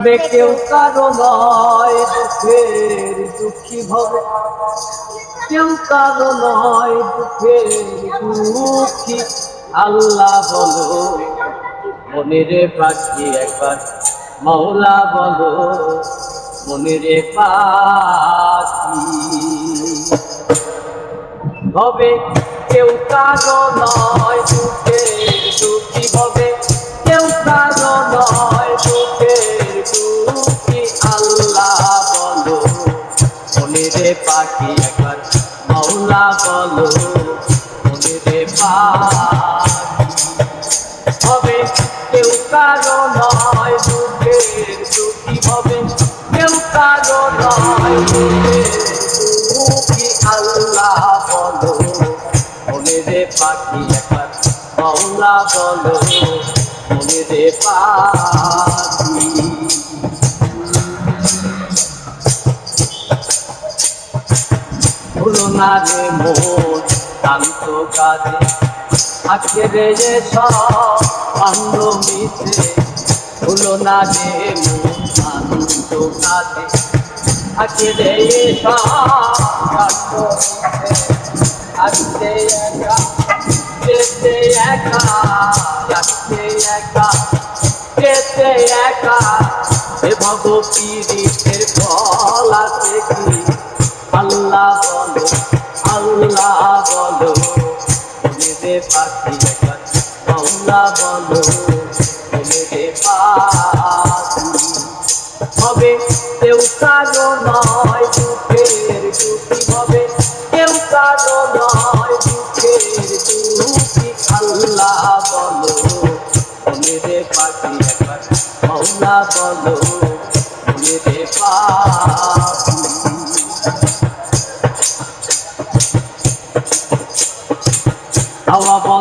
কেউ কারও নয় দুঃখের দুঃখী হবে কেউ কারও নয় দুঃখের দুঃখী আল্লাহ বলো। মনের পাখি একবার মৌলা বলো। মনের পাখি। হবে কেউ কারও নয় দুঃখের দুঃখী হবে কেউ কারও মনিরে পাখি একবার। মাওলা বলো মনিরে পাখি হবে কেউ কারও নয় দুঃখের দুঃখী হবে। কেউ কারও নয় দুঃখের দুঃখী আল্লাহ বলো। মনে রে পাখি একবার, মাওলা বলো মনে রে পাখি না রে মোর শান্ত কাজে। আজকে রে যে অন্য মিশে হলো না রে মোর শান্ত কাজে। আজকে রে অন্য মিশে আজকে একা যেতে একা, আজকে একা যেতে একা। এ ভব পাখি আল্লাহ বলো মেরে পাখি। হবে কেউ কারও নয়, দুঃখের দুঃখী হবে। কেউ কারও নয়, দুঃখের দুঃখী আল্লাহ বলো মেরে পাখি একবার আল্লাহ বলো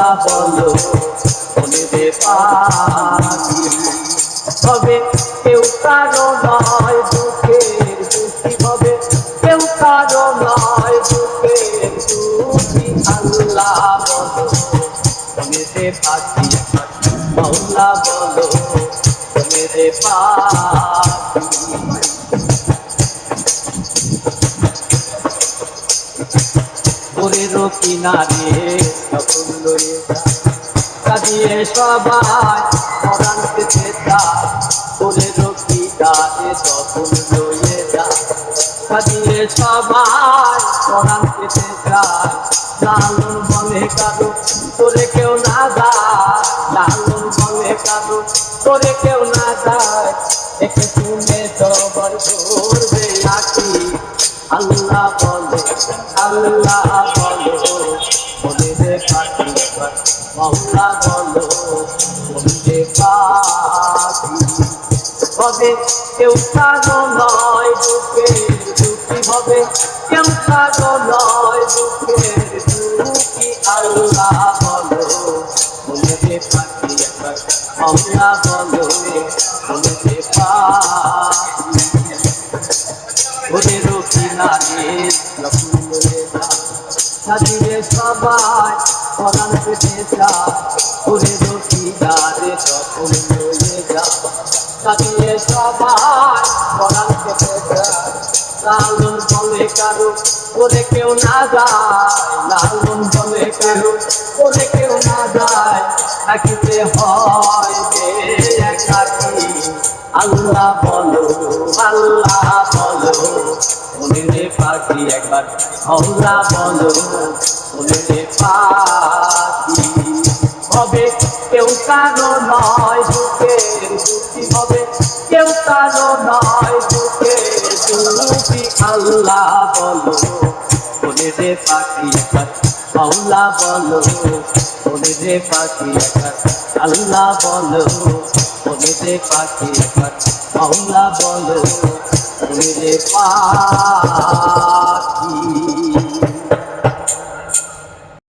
আল্লাহ বলো, বলে হবে কেউ কারও নয় দুঃখের দুঃখী হবে। কেউ কারও নয় দুঃখের দুঃখী আল্লাহ বলো। বলে পাখি একবার বলো। বলে পাখি ওরের কিনারে তখন লয়ে কাঁদিয়ে সবাই মরানকে চেতা ওরের কিনারে তখন লয়ে যা। কাঁদিয়ে সবাই মরানকে চেতা লালন বলে কারও তোরে কেউ না যায়। লালন বলে কারও তোরে কেউ না যায়। একে সবার ধরবে আখি আল্লাহ বলে, আল্লাহ বলো রে পাখি মাওলা বলো বলে পাখি। হবে কেউ কারও নয় দুঃখের দুঃখী হবে। কেউ কারও নয় দুঃখের দুঃখী আল্লাহ বলো রে পাখি মাওলা বলো বলে পাখি। সাজিয়ে সবাই পরাণ পেতে যা ওদের কিনারে তখন লয়ে যা সাজিয়ে সবাই পরাণ পেতে যা লালন বলে কারও, ওরে কেউ না যায়। লালন বলে কারও, ওরে কেউ না যায়। থাকিতে হয় একাকি? আল্লাহ বলো আল্লাহ বলো মনে পাখি একবার আল্লাহ বলো মনে পাখি। হবে কেউ কারও নয় দুঃখের দুঃখী, হবে কেউ কারও নয় দুঃখের দুঃখী। আল্লাহ বলো মনে পাখি একবার মাওলা বলো বলে যে পাখি একবার আল্লাহ বলো বলে যে পাখি একবার মাওলা বলো বলে যে পা